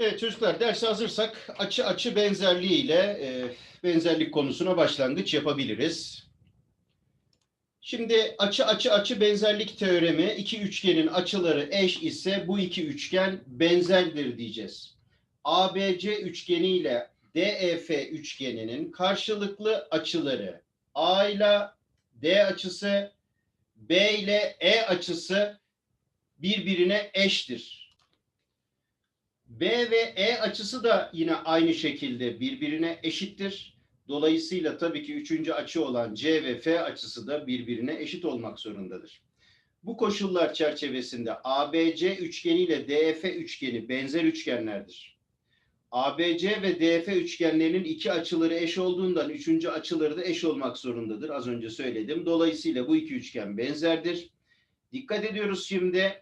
Evet çocuklar ders hazırsak açı açı benzerliği ile e, benzerlik konusuna başlangıç yapabiliriz. Şimdi açı açı açı benzerlik teoremi iki üçgenin açıları eş ise bu iki üçgen benzerdir diyeceğiz. ABC üçgeni ile DEF üçgeninin karşılıklı açıları A ile D açısı B ile E açısı birbirine eştir. B ve E açısı da yine aynı şekilde birbirine eşittir. Dolayısıyla tabii ki üçüncü açı olan C ve F açısı da birbirine eşit olmak zorundadır. Bu koşullar çerçevesinde ABC üçgeni ile DF üçgeni benzer üçgenlerdir. ABC ve DF üçgenlerinin iki açıları eş olduğundan üçüncü açıları da eş olmak zorundadır. Az önce söyledim. Dolayısıyla bu iki üçgen benzerdir. Dikkat ediyoruz şimdi.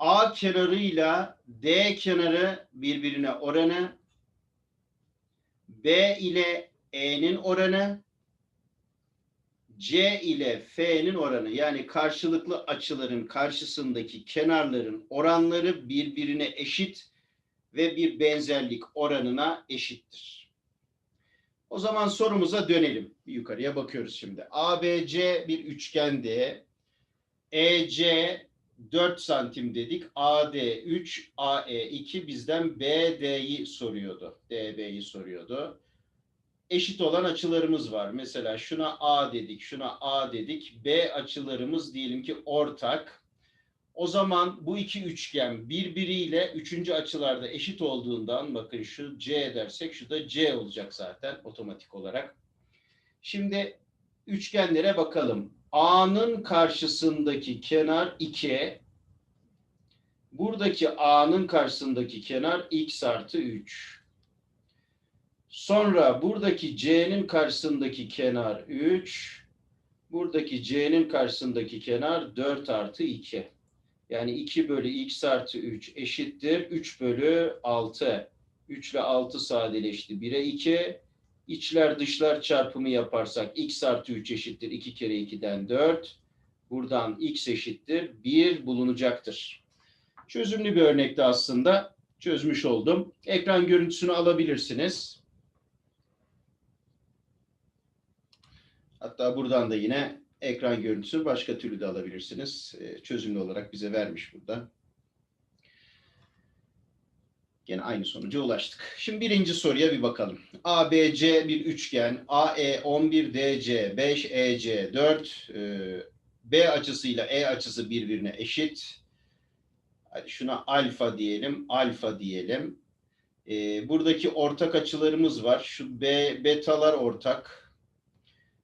A kenarıyla D kenarı birbirine oranı, B ile E'nin oranı, C ile F'nin oranı yani karşılıklı açıların karşısındaki kenarların oranları birbirine eşit ve bir benzerlik oranına eşittir. O zaman sorumuza dönelim. Yukarıya bakıyoruz şimdi. ABC bir üçgende EC 4 santim dedik. AD 3, AE 2 bizden BD'yi soruyordu. DB'yi soruyordu. Eşit olan açılarımız var. Mesela şuna A dedik, şuna A dedik. B açılarımız diyelim ki ortak. O zaman bu iki üçgen birbiriyle üçüncü açılarda eşit olduğundan bakın şu C dersek şu da C olacak zaten otomatik olarak. Şimdi üçgenlere bakalım. A'nın karşısındaki kenar 2. Buradaki A'nın karşısındaki kenar x artı 3. Sonra buradaki C'nin karşısındaki kenar 3. Buradaki C'nin karşısındaki kenar 4 artı 2. Yani 2 bölü x artı 3 eşittir 3 bölü 6. 3 ile 6 sadeleşti. 1'e 2. İçler dışlar çarpımı yaparsak x artı 3 eşittir 2 kere 2'den 4. Buradan x eşittir 1 bulunacaktır. Çözümlü bir örnekte aslında çözmüş oldum. Ekran görüntüsünü alabilirsiniz. Hatta buradan da yine ekran görüntüsü başka türlü de alabilirsiniz. Ee, Çözümlü olarak bize vermiş burada. Gene aynı sonuca ulaştık. Şimdi birinci soruya bir bakalım. ABC bir üçgen. AE 11 DC 5 EC 4 e, B açısıyla E açısı birbirine eşit. Hadi şuna alfa diyelim, alfa diyelim. E, buradaki ortak açılarımız var. Şu B betalar ortak.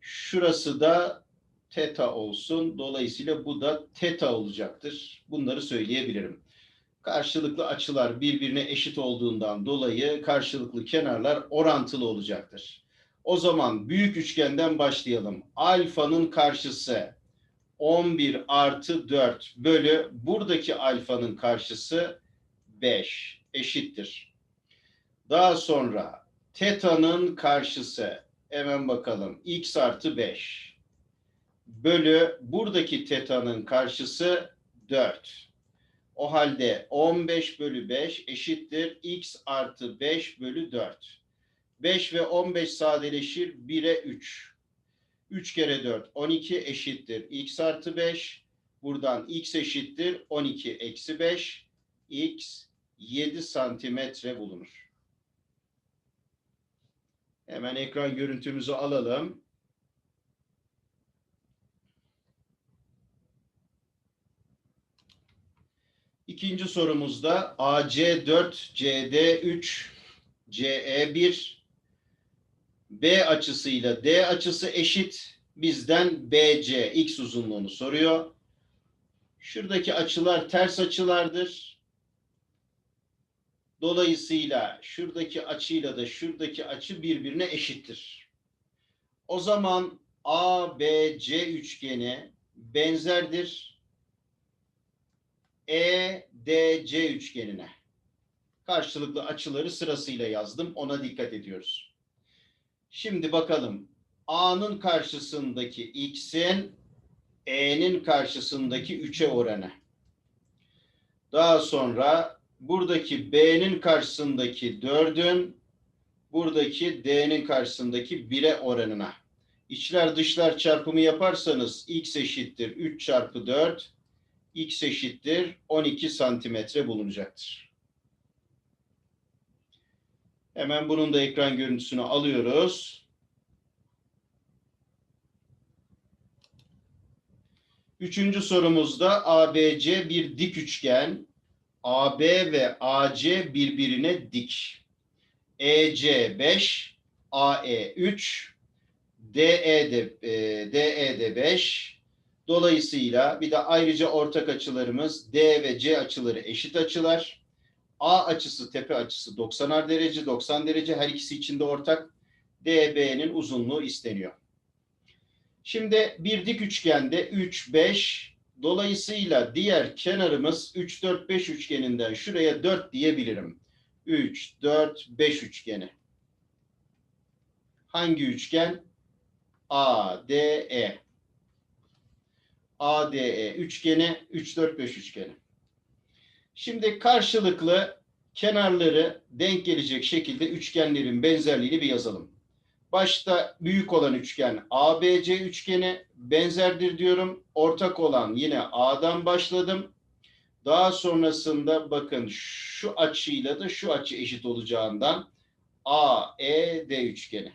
Şurası da teta olsun. Dolayısıyla bu da teta olacaktır. Bunları söyleyebilirim. Karşılıklı açılar birbirine eşit olduğundan dolayı karşılıklı kenarlar orantılı olacaktır. O zaman büyük üçgenden başlayalım. Alfanın karşısı 11 artı 4 bölü buradaki alfanın karşısı 5 eşittir. Daha sonra teta'nın karşısı hemen bakalım x artı 5 bölü buradaki teta'nın karşısı 4. O halde 15 bölü 5 eşittir x artı 5 bölü 4. 5 ve 15 sadeleşir 1'e 3. 3 kere 4 12 eşittir x artı 5. Buradan x eşittir 12 eksi 5. x 7 santimetre bulunur. Hemen ekran görüntümüzü alalım. İkinci sorumuzda AC4, CD3, CE1, B açısıyla D açısı eşit. Bizden BC x uzunluğunu soruyor. Şuradaki açılar ters açılardır. Dolayısıyla şuradaki açıyla da şuradaki açı birbirine eşittir. O zaman ABC üçgeni benzerdir. EDC üçgenine. Karşılıklı açıları sırasıyla yazdım. Ona dikkat ediyoruz. Şimdi bakalım. A'nın karşısındaki x'in E'nin karşısındaki 3'e oranı. Daha sonra buradaki B'nin karşısındaki 4'ün buradaki D'nin karşısındaki 1'e oranına. İçler dışlar çarpımı yaparsanız x eşittir 3 çarpı 4, x eşittir 12 santimetre bulunacaktır. Hemen bunun da ekran görüntüsünü alıyoruz. Üçüncü sorumuzda ABC bir dik üçgen. AB ve AC birbirine dik. EC 5, AE 3, DE de, e, DE de 5. Dolayısıyla bir de ayrıca ortak açılarımız D ve C açıları eşit açılar. A açısı tepe açısı 90'ar derece, 90 derece her ikisi için de ortak. DB'nin uzunluğu isteniyor. Şimdi bir dik üçgende 3, 5, dolayısıyla diğer kenarımız 3, 4, 5 üçgeninden şuraya 4 diyebilirim. 3, 4, 5 üçgeni. Hangi üçgen? ADE. ADE üçgeni 3, 4, 5 üçgeni. Şimdi karşılıklı kenarları denk gelecek şekilde üçgenlerin benzerliğini bir yazalım. Başta büyük olan üçgen ABC üçgeni benzerdir diyorum. Ortak olan yine A'dan başladım. Daha sonrasında bakın şu açıyla da şu açı eşit olacağından AED üçgeni.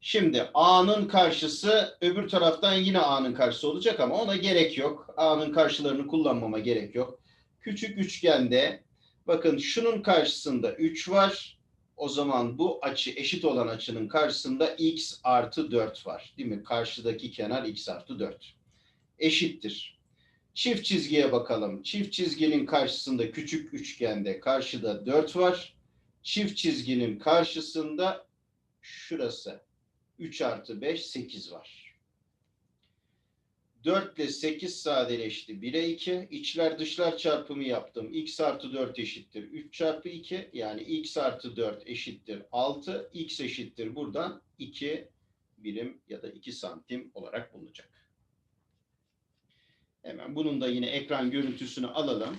Şimdi A'nın karşısı öbür taraftan yine A'nın karşısı olacak ama ona gerek yok. A'nın karşılarını kullanmama gerek yok. Küçük üçgende bakın şunun karşısında 3 var. O zaman bu açı eşit olan açının karşısında x artı 4 var. Değil mi? Karşıdaki kenar x artı 4. Eşittir. Çift çizgiye bakalım. Çift çizginin karşısında küçük üçgende karşıda 4 var. Çift çizginin karşısında şurası 3 artı 5 8 var. 4 ile 8 sadeleşti. 1'e 2. İçler dışlar çarpımı yaptım. x artı 4 eşittir. 3 çarpı 2 yani x artı 4 eşittir 6. x eşittir buradan 2 birim ya da 2 santim olarak bulunacak. Hemen bunun da yine ekran görüntüsünü alalım.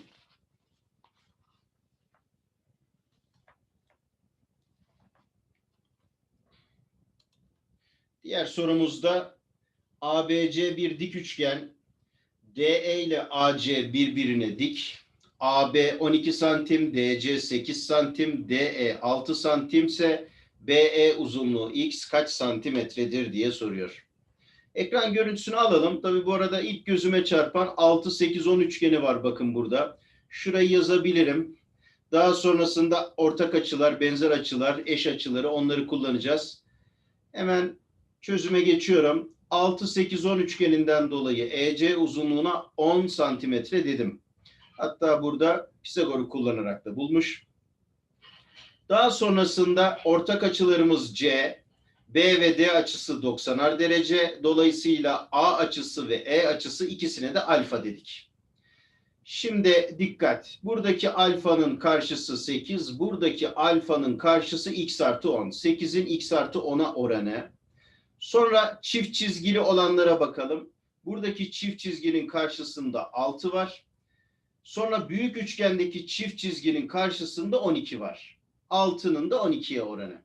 Diğer sorumuzda ABC bir dik üçgen. DE ile AC birbirine dik. AB 12 santim, DC 8 santim, DE 6 santimse BE uzunluğu x kaç santimetredir diye soruyor. Ekran görüntüsünü alalım. Tabi bu arada ilk gözüme çarpan 6, 8, 10 üçgeni var bakın burada. Şurayı yazabilirim. Daha sonrasında ortak açılar, benzer açılar, eş açıları onları kullanacağız. Hemen çözüme geçiyorum. 6, 8, 10 üçgeninden dolayı EC uzunluğuna 10 santimetre dedim. Hatta burada Pisagor'u kullanarak da bulmuş. Daha sonrasında ortak açılarımız C, B ve D açısı 90'ar derece. Dolayısıyla A açısı ve E açısı ikisine de alfa dedik. Şimdi dikkat. Buradaki alfanın karşısı 8. Buradaki alfanın karşısı x artı 10. 8'in x artı 10'a oranı. Sonra çift çizgili olanlara bakalım. Buradaki çift çizginin karşısında 6 var. Sonra büyük üçgendeki çift çizginin karşısında 12 var. 6'nın da 12'ye oranı.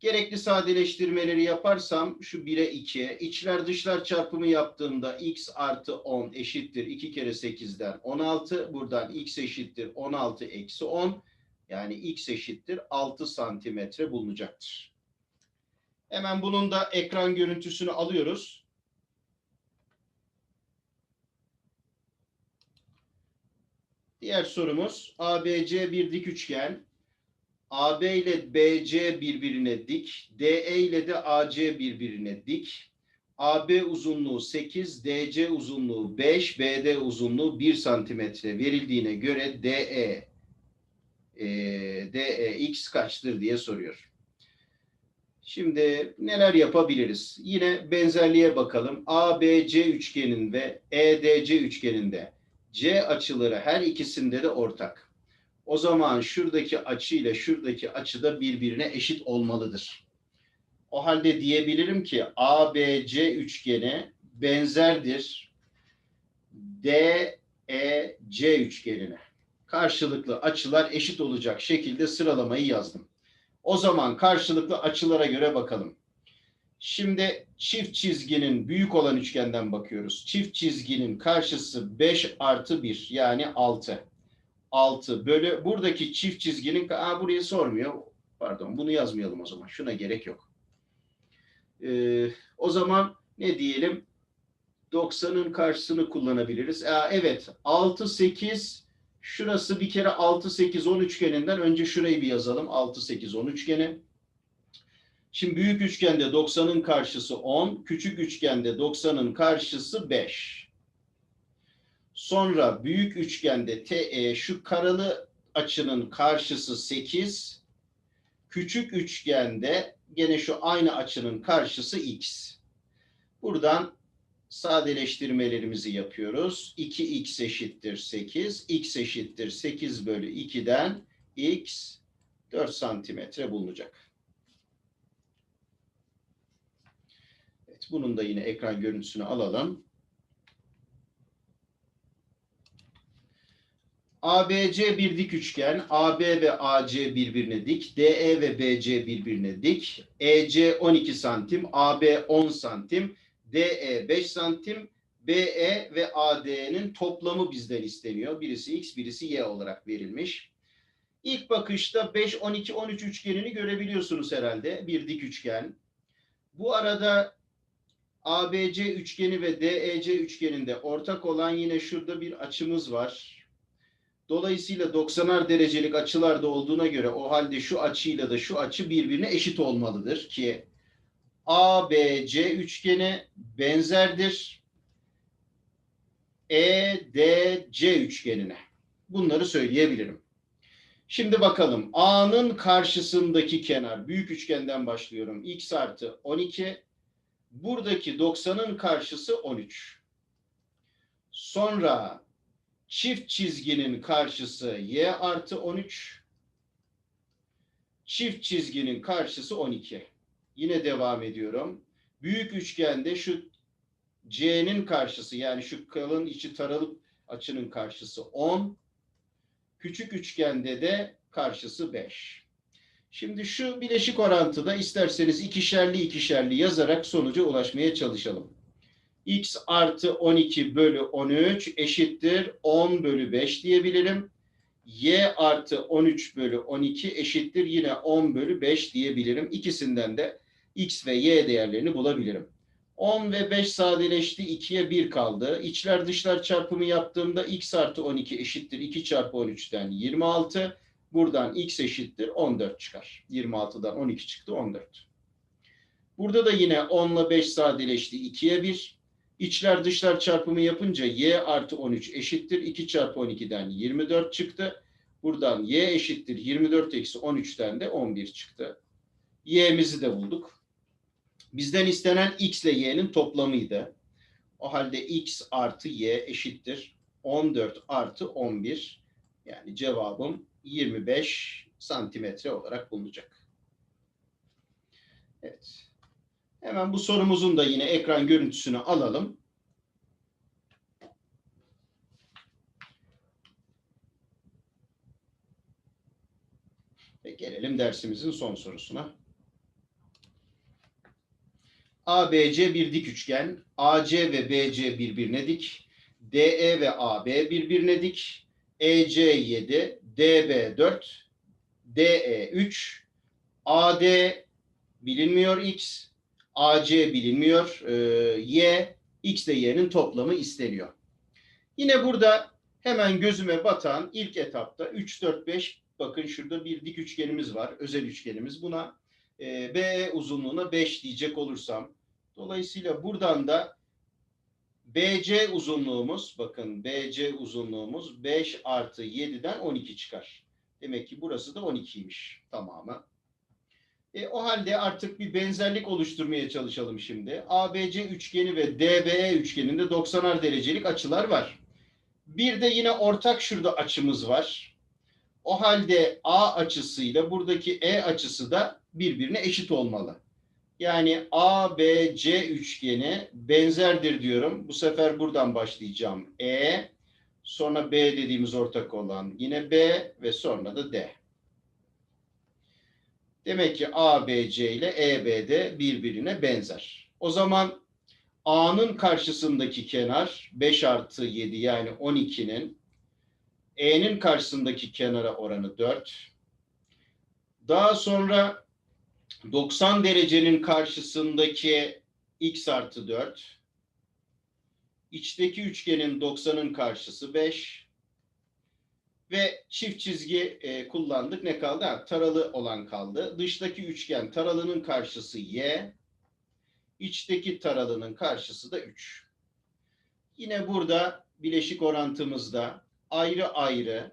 Gerekli sadeleştirmeleri yaparsam şu 1'e 2'ye içler dışlar çarpımı yaptığımda x artı 10 eşittir 2 kere 8'den 16. Buradan x eşittir 16 eksi 10. Yani x eşittir 6 santimetre bulunacaktır. Hemen bunun da ekran görüntüsünü alıyoruz. Diğer sorumuz ABC bir dik üçgen. AB ile BC birbirine dik. DE ile de AC birbirine dik. AB uzunluğu 8, DC uzunluğu 5, BD uzunluğu 1 santimetre verildiğine göre DE e, DEX kaçtır diye soruyor. Şimdi neler yapabiliriz? Yine benzerliğe bakalım. ABC üçgenin ve EDC üçgeninde C açıları her ikisinde de ortak. O zaman şuradaki açı ile şuradaki açı da birbirine eşit olmalıdır. O halde diyebilirim ki ABC üçgeni benzerdir DEC üçgenine. karşılıklı açılar eşit olacak şekilde sıralamayı yazdım. O zaman karşılıklı açılara göre bakalım. Şimdi çift çizginin büyük olan üçgenden bakıyoruz. Çift çizginin karşısı 5 artı 1 yani 6. 6 bölü buradaki çift çizginin Aa, burayı sormuyor. Pardon bunu yazmayalım o zaman. Şuna gerek yok. Ee, o zaman ne diyelim? 90'ın karşısını kullanabiliriz. Aa, evet 6 8 şurası bir kere 6 8 10 üçgeninden önce şurayı bir yazalım. 6 8 10 üçgeni. Şimdi büyük üçgende 90'ın karşısı 10, küçük üçgende 90'ın karşısı 5. Sonra büyük üçgende TE şu karalı açının karşısı 8. Küçük üçgende gene şu aynı açının karşısı x. Buradan sadeleştirmelerimizi yapıyoruz. 2x eşittir 8. x eşittir 8 bölü 2'den x 4 santimetre bulunacak. Evet, bunun da yine ekran görüntüsünü alalım. ABC bir dik üçgen, AB ve AC birbirine dik, DE ve BC birbirine dik, EC 12 santim, AB 10 santim, DE 5 santim, BE ve AD'nin toplamı bizden isteniyor. Birisi X, birisi Y olarak verilmiş. İlk bakışta 5, 12, 13 üçgenini görebiliyorsunuz herhalde. Bir dik üçgen. Bu arada ABC üçgeni ve DEC üçgeninde ortak olan yine şurada bir açımız var. Dolayısıyla 90'ar derecelik açılarda olduğuna göre o halde şu açıyla da şu açı birbirine eşit olmalıdır ki ABC üçgeni benzerdir EDC üçgenine. Bunları söyleyebilirim. Şimdi bakalım A'nın karşısındaki kenar büyük üçgenden başlıyorum. X artı 12 buradaki 90'ın karşısı 13. Sonra çift çizginin karşısı y artı 13. Çift çizginin karşısı 12. Yine devam ediyorum. Büyük üçgende şu c'nin karşısı yani şu kalın içi taralıp açının karşısı 10. Küçük üçgende de karşısı 5. Şimdi şu bileşik orantıda isterseniz ikişerli ikişerli yazarak sonuca ulaşmaya çalışalım. x artı 12 bölü 13 eşittir 10 bölü 5 diyebilirim. y artı 13 bölü 12 eşittir yine 10 bölü 5 diyebilirim. İkisinden de x ve y değerlerini bulabilirim. 10 ve 5 sadeleşti. 2'ye 1 kaldı. İçler dışlar çarpımı yaptığımda x artı 12 eşittir 2 çarpı 13'ten 26. Buradan x eşittir 14 çıkar. 26'dan 12 çıktı 14. Burada da yine 10 ile 5 sadeleşti. 2'ye 1. İçler dışlar çarpımı yapınca y artı 13 eşittir. 2 çarpı 12'den 24 çıktı. Buradan y eşittir 24 eksi 13'ten de 11 çıktı. y'mizi de bulduk. Bizden istenen x ile y'nin toplamıydı. O halde x artı y eşittir 14 artı 11. Yani cevabım 25 santimetre olarak bulunacak. Evet. Hemen bu sorumuzun da yine ekran görüntüsünü alalım. Ve gelelim dersimizin son sorusuna. ABC bir dik üçgen, AC ve BC birbirine dik, DE ve AB birbirine dik, EC 7, DB 4, DE 3, AD bilinmiyor X, AC bilinmiyor. E, Y, X ile Y'nin toplamı isteniyor. Yine burada hemen gözüme batan ilk etapta 3, 4, 5 bakın şurada bir dik üçgenimiz var. Özel üçgenimiz. Buna e, uzunluğuna 5 diyecek olursam dolayısıyla buradan da BC uzunluğumuz bakın BC uzunluğumuz 5 artı 7'den 12 çıkar. Demek ki burası da 12'ymiş tamamı. E, o halde artık bir benzerlik oluşturmaya çalışalım şimdi. ABC üçgeni ve DBE üçgeninde 90'ar derecelik açılar var. Bir de yine ortak şurada açımız var. O halde A açısıyla buradaki E açısı da birbirine eşit olmalı. Yani ABC üçgeni benzerdir diyorum. Bu sefer buradan başlayacağım. E sonra B dediğimiz ortak olan yine B ve sonra da D. Demek ki ABC ile EB de birbirine benzer. O zaman A'nın karşısındaki kenar 5 artı 7 yani 12'nin E'nin karşısındaki kenara oranı 4. Daha sonra 90 derecenin karşısındaki x artı 4. İçteki üçgenin 90'ın karşısı 5. Ve çift çizgi e, kullandık. Ne kaldı? Ha, taralı olan kaldı. Dıştaki üçgen taralının karşısı y. İçteki taralının karşısı da 3. Yine burada bileşik orantımızda ayrı ayrı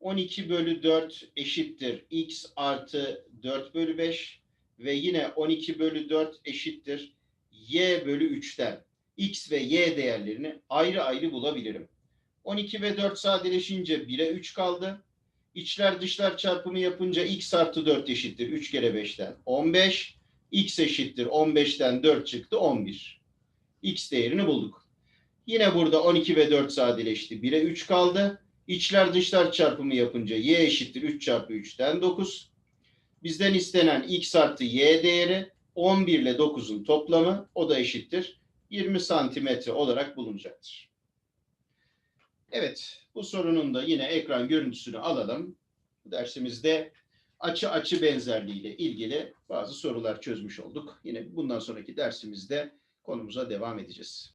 12 bölü 4 eşittir x artı 4 bölü 5 ve yine 12 bölü 4 eşittir y bölü 3'ten x ve y değerlerini ayrı ayrı bulabilirim. 12 ve 4 sadeleşince 1'e 3 kaldı. İçler dışlar çarpımı yapınca x artı 4 eşittir 3 kere 5'ten 15. x eşittir 15'ten 4 çıktı 11. x değerini bulduk. Yine burada 12 ve 4 sadeleşti. 1'e 3 kaldı. İçler dışlar çarpımı yapınca y eşittir 3 çarpı 3'ten 9. Bizden istenen x artı y değeri 11 ile 9'un toplamı o da eşittir 20 santimetre olarak bulunacaktır. Evet bu sorunun da yine ekran görüntüsünü alalım. Dersimizde açı açı benzerliği ile ilgili bazı sorular çözmüş olduk. Yine bundan sonraki dersimizde konumuza devam edeceğiz.